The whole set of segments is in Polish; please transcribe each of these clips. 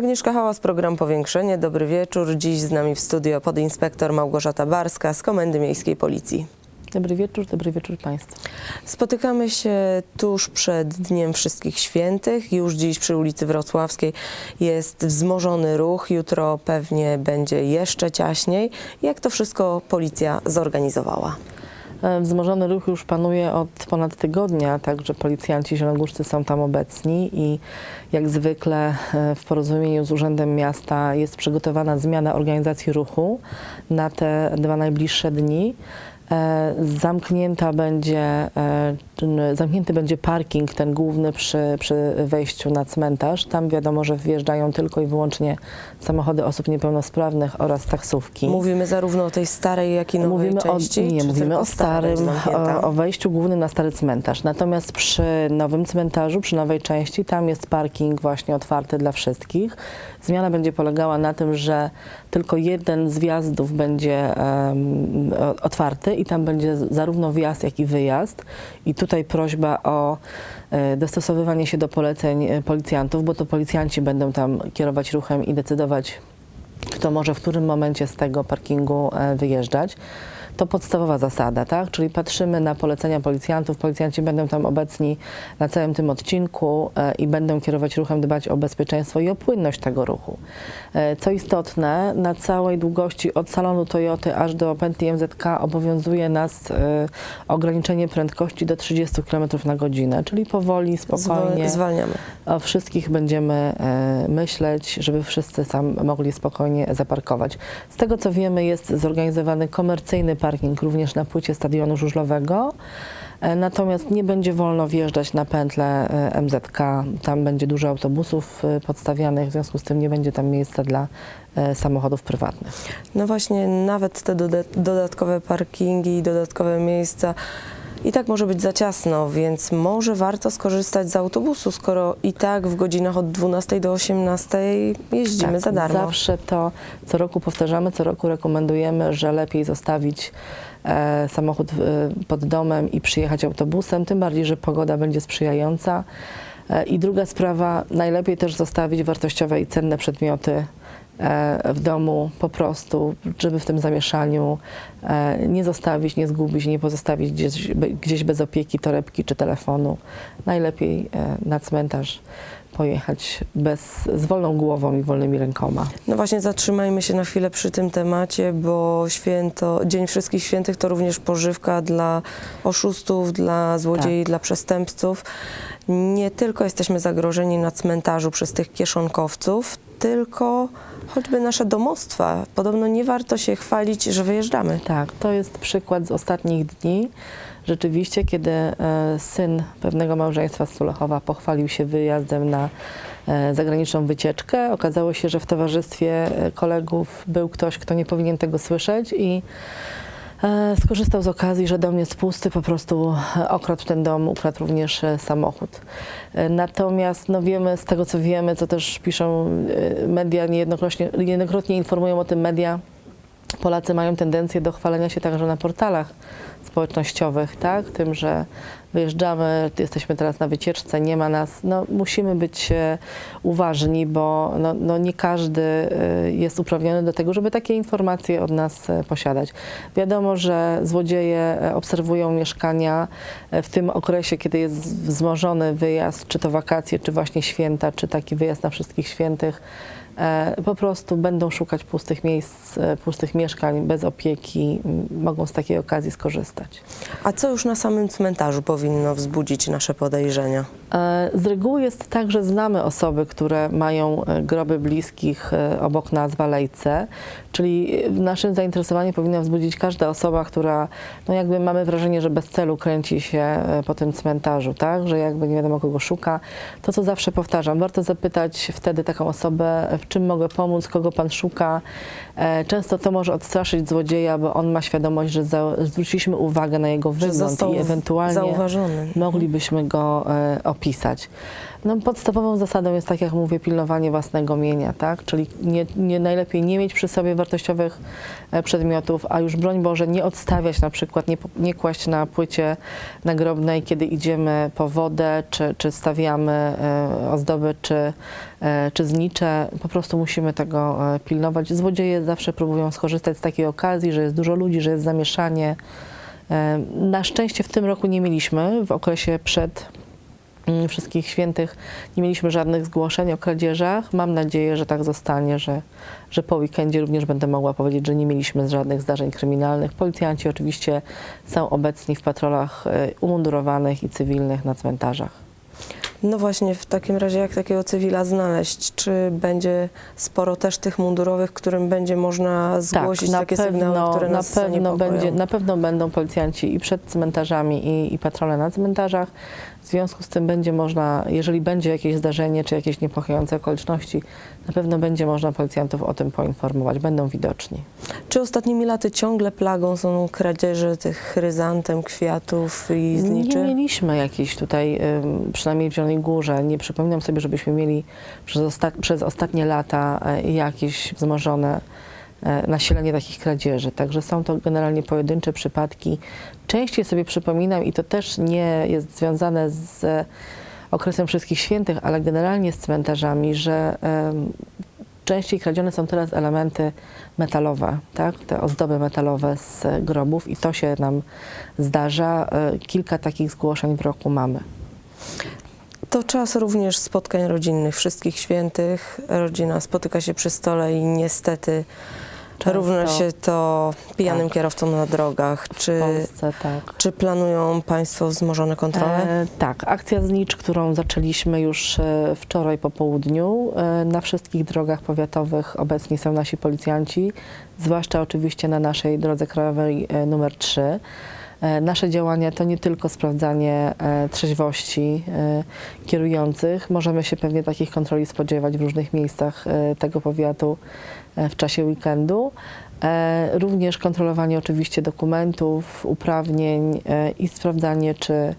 Agnieszka Hałas, program Powiększenie. Dobry wieczór. Dziś z nami w studio podinspektor Małgorzata Barska z Komendy Miejskiej Policji. Dobry wieczór, dobry wieczór Państwu. Spotykamy się tuż przed Dniem Wszystkich Świętych. Już dziś przy ulicy Wrocławskiej jest wzmożony ruch. Jutro pewnie będzie jeszcze ciaśniej. Jak to wszystko policja zorganizowała? E, Wzmożony ruch już panuje od ponad tygodnia, także policjanci zielonogórscy są tam obecni i jak zwykle e, w porozumieniu z Urzędem Miasta jest przygotowana zmiana organizacji ruchu na te dwa najbliższe dni. E, Zamknięta będzie, e, zamknięty będzie parking, ten główny przy, przy wejściu na cmentarz. Tam wiadomo, że wjeżdżają tylko i wyłącznie samochody osób niepełnosprawnych oraz taksówki. Mówimy zarówno o tej starej, jak i nowej Mówimy części? o, nie, mówimy o starym, o, o wejściu głównym na stary cmentarz. Natomiast przy nowym cmentarzu, przy nowej części, tam jest parking właśnie otwarty dla wszystkich. Zmiana będzie polegała na tym, że tylko jeden z wjazdów będzie o- otwarty i tam będzie zarówno wjazd, jak i wyjazd. I tutaj prośba o e, dostosowywanie się do poleceń e, policjantów, bo to policjanci będą tam kierować ruchem i decydować, kto może w którym momencie z tego parkingu e, wyjeżdżać. To podstawowa zasada, tak? Czyli patrzymy na polecenia policjantów. Policjanci będą tam obecni na całym tym odcinku e, i będą kierować ruchem, dbać o bezpieczeństwo i o płynność tego ruchu. E, Co istotne, na całej długości od salonu Toyoty aż do pętli MZK obowiązuje nas e, ograniczenie prędkości do 30 km na godzinę, czyli powoli, spokojnie. Zwalniamy. O wszystkich będziemy myśleć, żeby wszyscy tam mogli spokojnie zaparkować. Z tego co wiemy, jest zorganizowany komercyjny parking również na płycie stadionu żużlowego. E, Natomiast nie będzie wolno wjeżdżać na pętlę e, MZK. Tam będzie dużo autobusów e, podstawianych, w związku z tym nie będzie tam miejsca dla samochodów prywatnych. No właśnie, nawet te doda- dodatkowe parkingi i dodatkowe miejsca i tak może być za ciasno, więc może warto skorzystać z autobusu, skoro i tak w godzinach od 12 do 18 jeździmy Tak, za darmo. Zawsze to co roku powtarzamy, co roku rekomendujemy, że lepiej zostawić e, samochód e, pod domem i przyjechać autobusem, tym bardziej, że pogoda będzie sprzyjająca. E, I druga sprawa, najlepiej też zostawić wartościowe i cenne przedmioty w domu po prostu, żeby w tym zamieszaniu e, nie zostawić, nie zgubić, nie pozostawić gdzieś, gdzieś bez opieki torebki czy telefonu. Najlepiej e, na cmentarz pojechać bez, z wolną głową i wolnymi rękoma. No właśnie, zatrzymajmy się na chwilę przy tym temacie, bo święto, Dzień Wszystkich Świętych to również pożywka dla oszustów, dla złodziei, dla przestępców. Nie tylko jesteśmy zagrożeni na cmentarzu przez tych kieszonkowców, tylko choćby nasze domostwa. Podobno nie warto się chwalić, że wyjeżdżamy. Tak, to jest przykład z ostatnich dni. Rzeczywiście, kiedy e, syn pewnego małżeństwa z Sulechowa pochwalił się wyjazdem na e, zagraniczną wycieczkę, okazało się, że w towarzystwie e, kolegów był ktoś, kto nie powinien tego słyszeć i skorzystał z okazji, że dom jest pusty, po prostu e, okradł ten dom, ukradł również e, samochód. E, Natomiast no wiemy, z tego co wiemy, co też piszą e, media, niejednokrotnie, niejednokrotnie informują o tym media, Polacy mają tendencję do chwalenia się także na portalach społecznościowych, tak? Tym, że wyjeżdżamy, jesteśmy teraz na wycieczce, nie ma nas. No, musimy być e, uważni, bo no, no, nie każdy e, jest uprawniony do tego, żeby takie informacje od nas e, posiadać. Wiadomo, że złodzieje obserwują mieszkania w tym okresie, kiedy jest wzmożony wyjazd, czy to wakacje, czy właśnie święta, czy taki wyjazd na wszystkich świętych. Po prostu będą szukać pustych miejsc, pustych mieszkań bez opieki, mogą z takiej okazji skorzystać. A co już na samym cmentarzu powinno wzbudzić nasze podejrzenia? E, Z reguły jest tak, że znamy osoby, które mają e, groby bliskich e, obok nas w alejce, czyli nasze zainteresowanie powinna wzbudzić każda osoba, która, no jakby mamy wrażenie, że bez celu kręci się po tym cmentarzu, tak, że jakby nie wiadomo kogo szuka. To, co zawsze powtarzam, warto zapytać wtedy taką osobę, w czym mogę pomóc, kogo pan szuka. Często to może odstraszyć złodzieja, bo on ma świadomość, że zwróciliśmy uwagę na jego wygląd i ewentualnie zauważony. moglibyśmy go e, opisać. No, podstawową zasadą jest, tak jak mówię, pilnowanie własnego mienia, tak? Czyli nie, nie, najlepiej nie mieć przy sobie wartościowych e, przedmiotów, a już broń Boże nie odstawiać na przykład, nie, nie kłaść na płycie nagrobnej, kiedy idziemy po wodę, czy, czy stawiamy e, ozdoby, czy, e, czy znicze. Po prostu musimy tego e, pilnować. Złodzieje zawsze próbują skorzystać z takiej okazji, że jest dużo ludzi, że jest zamieszanie. Na szczęście w tym roku nie mieliśmy w okresie przed mm, wszystkich świętych nie mieliśmy żadnych zgłoszeń o kradzieżach. Mam nadzieję, że tak zostanie, że, że po weekendzie również będę mogła powiedzieć, że nie mieliśmy żadnych zdarzeń kryminalnych. Policjanci oczywiście są obecni w patrolach e, umundurowanych i cywilnych na cmentarzach. No właśnie, w takim razie jak takiego cywila znaleźć? Czy będzie sporo też tych mundurowych, którym będzie można zgłosić takie sygnały, które na nas pewno będzie, na pewno będą policjanci i przed cmentarzami i, i patrole na cmentarzach. W związku z tym będzie można, jeżeli będzie jakieś zdarzenie czy jakieś niepokojące okoliczności, na pewno będzie można policjantów o tym poinformować, będą widoczni. Czy ostatnimi laty ciągle plagą są kradzieże tych chryzantem, kwiatów i Nie zniczy? mieliśmy jakiejś tutaj, ym, przynajmniej w Zielonej Górze, nie przypominam sobie, żebyśmy mieli przez, osta przez ostatnie lata e, jakieś wzmożone nasilenie takich kradzieży. Także są to generalnie pojedyncze przypadki. Częściej sobie przypominam i to też nie jest związane z e, okresem Wszystkich Świętych, ale generalnie z cmentarzami, że częściej kradzione są teraz elementy metalowe, tak? te ozdoby metalowe z e, grobów i to się nam zdarza. E, Kilka takich zgłoszeń w roku mamy. To czas również spotkań rodzinnych, wszystkich świętych. Rodzina spotyka się przy stole i niestety Często. równa się to pijanym Tak. kierowcom na drogach. W Czy, Polsce tak. czy planują Państwo wzmożone kontrole? E, tak, akcja Znicz, którą zaczęliśmy już e, wczoraj po południu. E, na wszystkich drogach powiatowych obecni są nasi policjanci, zwłaszcza oczywiście na naszej drodze krajowej e, numer 3. E, Nasze działania to nie tylko sprawdzanie e, trzeźwości e, kierujących. Możemy się pewnie takich kontroli spodziewać w różnych miejscach tego powiatu w czasie weekendu. Również kontrolowanie oczywiście dokumentów, uprawnień i sprawdzanie, czy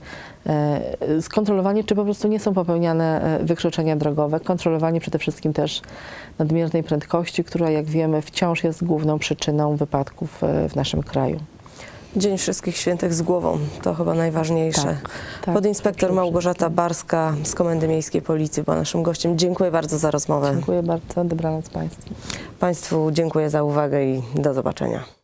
skontrolowanie, czy po prostu nie są popełniane wykroczenia drogowe. Kontrolowanie przede wszystkim też nadmiernej prędkości, która jak wiemy wciąż jest główną przyczyną wypadków w naszym kraju. Dzień Wszystkich Świętych z głową, to chyba najważniejsze. Tak, tak, Podinspektor Małgorzata Barska z Komendy Miejskiej Policji była naszym gościem. Dziękuję bardzo za rozmowę. Dziękuję bardzo, dobranoc Państwu. Państwu dziękuję za uwagę i do zobaczenia.